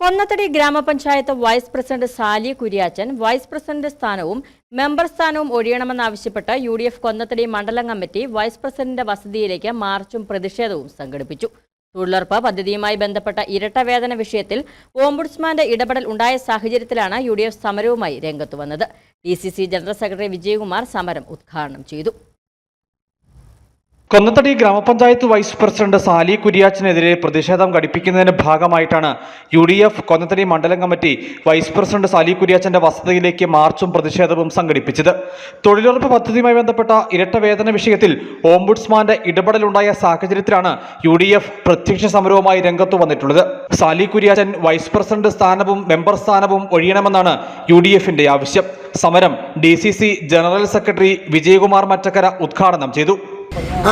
കൊന്നത്തടി ഗ്രാമപഞ്ചായത്ത് vice president Sali Kuriachan vice president സ്ഥാനവും member സ്ഥാനവും ഒഴിയണമെന്നാവശ്യപ്പെട്ട് യു ഡി എഫ് കൊന്നത്തടി മണ്ഡലം കമ്മിറ്റി വൈസ് പ്രസിഡന്റിന്റെ വസതിയിലേക്ക് മാർച്ചും പ്രതിഷേധവും സംഘടിപ്പിച്ചു. തൊഴിലുറപ്പ് പദ്ധതിയുമായി ബന്ധപ്പെട്ട ഇരട്ടവേതന വിഷയത്തിൽ ഓംബുഡ്സ്മാന്റെ ഇടപെടൽ ഉണ്ടായ സാഹചര്യത്തിലാണ് യു സമരവുമായി രംഗത്തുവന്നത് D C C general secretary Vijayakumar സമരം ഉദ്ഘാടനം ചെയ്തു. കൊന്നത്തടി ഗ്രാമപഞ്ചായത്ത് വൈസ് പ്രസിഡന്റ് സാലി കുര്യാച്ചിനെതിരെ പ്രതിഷേധം ഘടിപ്പിക്കുന്നതിന്റെ ഭാഗമായിട്ടാണ് യു ഡി എഫ് കൊന്നത്തടി മണ്ഡലം കമ്മിറ്റി വൈസ് പ്രസിഡന്റ് സാലി കുര്യാച്ചന്റെ വസതിയിലേക്ക് മാർച്ചും പ്രതിഷേധവും സംഘടിപ്പിച്ചത്. തൊഴിലുറപ്പ് പദ്ധതിയുമായി ബന്ധപ്പെട്ട ഇരട്ടവേതന വിഷയത്തിൽ ഓംബുഡ്സ്മാന്റെ ഇടപെടലുണ്ടായ സാഹചര്യത്തിലാണ് യു ഡി എഫ് പ്രത്യക്ഷ സമരവുമായി രംഗത്തു വന്നിട്ടുള്ളത്. സാലി കുര്യാച്ചൻ വൈസ് പ്രസിഡന്റ് സ്ഥാനവും മെമ്പർ സ്ഥാനവും ഒഴിയണമെന്നാണ് യു ഡി എഫിന്റെ ആവശ്യം. സമരം D C C general secretary Vijayakumar Mattakkara ഉദ്ഘാടനം ചെയ്തു.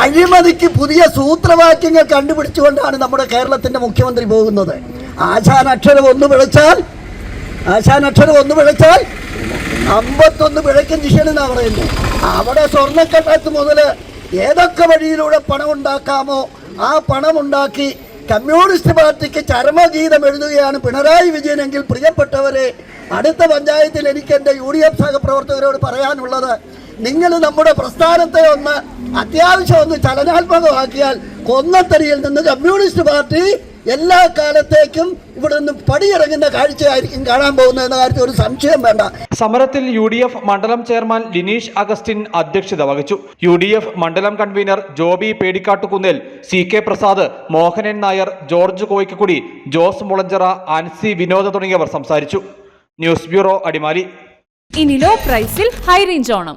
അഴിമതിക്ക് പുതിയ സൂത്രവാക്യങ്ങൾ കണ്ടുപിടിച്ചുകൊണ്ടാണ് നമ്മുടെ കേരളത്തിന്റെ മുഖ്യമന്ത്രി പോകുന്നത്. ആശാൻ അക്ഷരം ഒന്ന് വിളിച്ചാൽ ആശാൻ അക്ഷരം ഒന്ന് വിളിച്ചാൽ അമ്പത്തൊന്ന് പിഴയ്ക്കും ശിഷ്യനെന്നാ പറയുന്നത്. അവിടെ സ്വർണക്കട്ടത്ത് മുതൽ ഏതൊക്കെ വഴിയിലൂടെ പണം ഉണ്ടാക്കാമോ ആ പണം ഉണ്ടാക്കി കമ്മ്യൂണിസ്റ്റ് പാർട്ടിക്ക് ചരമഗീതം എഴുതുകയാണ് പിണറായി വിജയനെങ്കിൽ പ്രിയപ്പെട്ടവരെ അടുത്ത പഞ്ചായത്തിൽ എനിക്ക് എന്റെ യു ഡി എഫ് സഹപ്രവർത്തകരോട് പറയാനുള്ളത് നിങ്ങൾ നമ്മുടെ പ്രസ്ഥാനത്തെ ഒന്ന് അത്യാവശ്യം ഒന്ന് ചലനാത്മകമാക്കിയാൽ കൊന്നത്തടിയിൽ നിന്ന് കമ്മ്യൂണിസ്റ്റ് പാർട്ടി എല്ലാ കാലത്തേക്കും ഇവിടെ നിന്ന് പടിയിറങ്ങുന്ന കാഴ്ചയായിരിക്കും കാണാൻ പോകുന്നത് എന്ന കാര്യത്തിൽ ഒരു സംശയം വേണ്ട. സമരത്തിൽ യു ഡി എഫ് മണ്ഡലം ചെയർമാൻ ലിനീഷ് അഗസ്റ്റിൻ അധ്യക്ഷത വഹിച്ചു. യു ഡി എഫ് മണ്ഡലം convener Joby Pedikattukunnel C K Prasad Mohanan Nair George Koyikkudy Jose Mulanjara Ancy Vinoda തുടങ്ങിയവർ സംസാരിച്ചു. News bureau Adimali. ഇനി ലോ പ്രൈസിൽ ഹൈ റേഞ്ച് ഓണം.